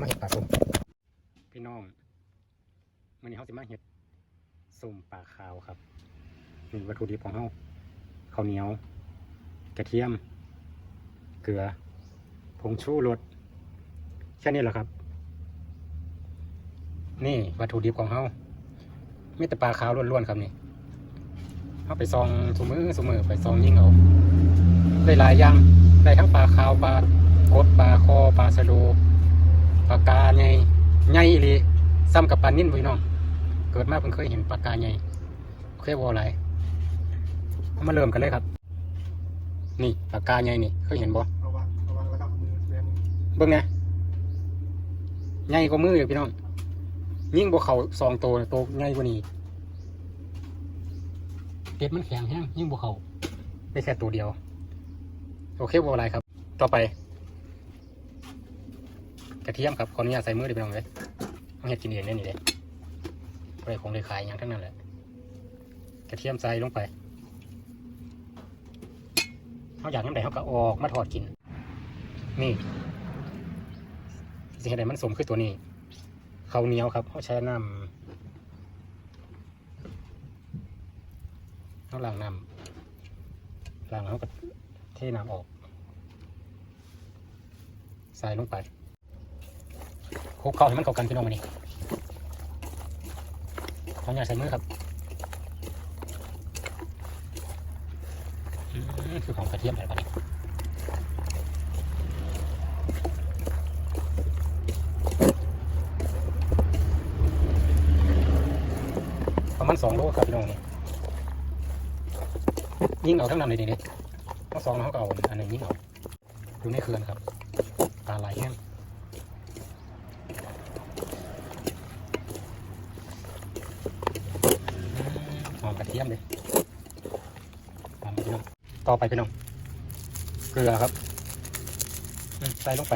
มาเห็ดปลาส้มพี่น้องมันนี้เขาสิมาเห็ดส้มปลาขาวครับนี่วัตถุดิบของเขาข้าวเหนียว กระเทียม เกลือ ผงชูรสแค่นี้แหละครับ นี่วัตถุดิบของเขาไมีแต่ปลาขาวล้วนๆครับนี่เขาไปซองสมือสมือไปซองยิ่งเอาได้หลายอย่างได้ทั้งปลาขาวปลากดปลาคอปลาสะโด ปากาใหญ่ใหญ่อีหลีซ้ำกับปลานิ่นพี่น้อง เกิดมาเพิ่งเคยเห็นปากาใหญ่เคยวอไรมาเริ่มกันเลยครับ นี่ปากาใหญ่นี่เคยเห็นบ่ระวังระวังแล้วก็มือเบิ่งไงใหญ่กว่ามืออยู่พี่น้องยิ่งบวเขาสองตัวตัวใหญ่กว่านี้เป็ดมันแข็งแห้งยิ่งบวเขาได้แค่ตัวเดียว โอเคบวอะไรครับ ต่อไป ระเทียมครับขออนุญาตใส่มือเดี๋ยวพี่น้องเลยต้องเห็ดกินเองได้นี่เลยไรของเลยขายอย่างทั้งนั้นแหละกระเทียมใส่ลงไปเขาอยากน้ำใดเขาก็ออกมาทอดกิน นี่สิ่งใดมันสมคือตัวนี้ข้าวเหนียวครับเขาใช้น้ำเขาล้างน้ำล้างแล้วเขาก็เทน้ำออก ใส่ลงไป คลุกเข้าให้มันเข้ากันพี่น้องมานี่ขออนุญาตใส่มือครับคือของกระเทียมอะไรบ้างนี่ประมาณสองโลครับพี่น้องนี่ยิ่งเอาทั้งนั้นเลยนี่นี่ทั้งสองเขาก็เอาอันหนึงยิ่งเอาอยู่ในเขื่อนครับปลาไหลแห้งหอมกระ เทียมเลยตามไปพี่น้องต่อไปพี่น้องเกลือครับใส่ลงไป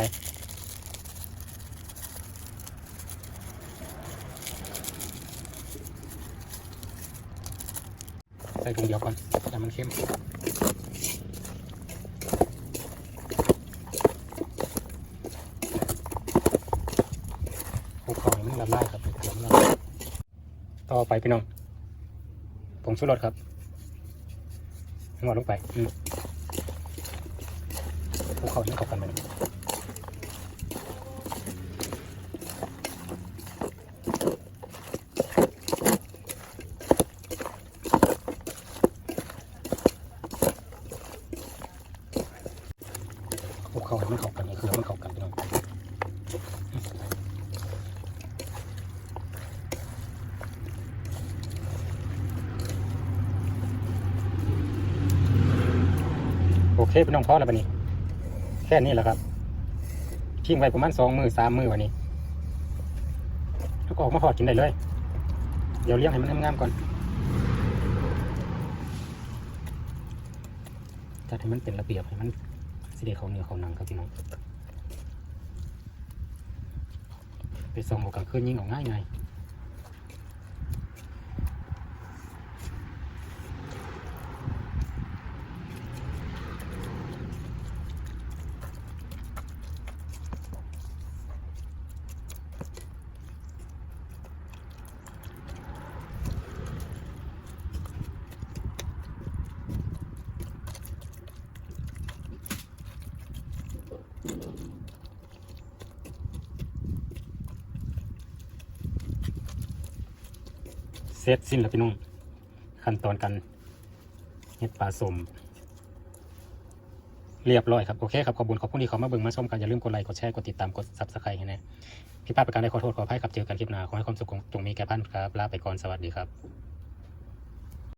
ใส่ถุงเดียวก่อนแต่มันเข้มคลุกเขาให้มันละลายครับละลายต่อไปพี่น้อง ผงชูรสครับหมดลงไปอืมคลุกเขาให้มันเข้ากันไปเลยคลุกเขาให้มันเข้ากันคือให้มันเข้ากันพี่น้องโอ เคพี่น้องพอแล้วบันนี้ แค่นี้แหละครับ ทิ้งไว้ประมาณสองมือสามมือวันนี้ แล้วก็ออกมาหอดกินได้เลย เดี๋ยวเลี้ยงให้มันงามๆก่อน จัดให้มันเป็นระเบียบให้มันสิเดเขาเนื้อเขาหนังครับพี่น้อง ไปส่งออกกลางคืนยิงออกง่ายไง เสร็จสิ้นแล้วพี่น้องขั้นตอนการเห็ดปลาสมเรียบร้อยครับ โอเคครับขอบคุณขอบคุณที่เขามาเบิ่งมาชมกันอย่าลืมกดไลค์กดแชร์กดติดตามกดซับสไครต์ให้นะพี่ป้าประการใดขอโทษขออภัยครับเจอกันคลิปหน้าขอให้ความสุขจงมีแก่ท่านครับลาไปก่อนสวัสดีครับ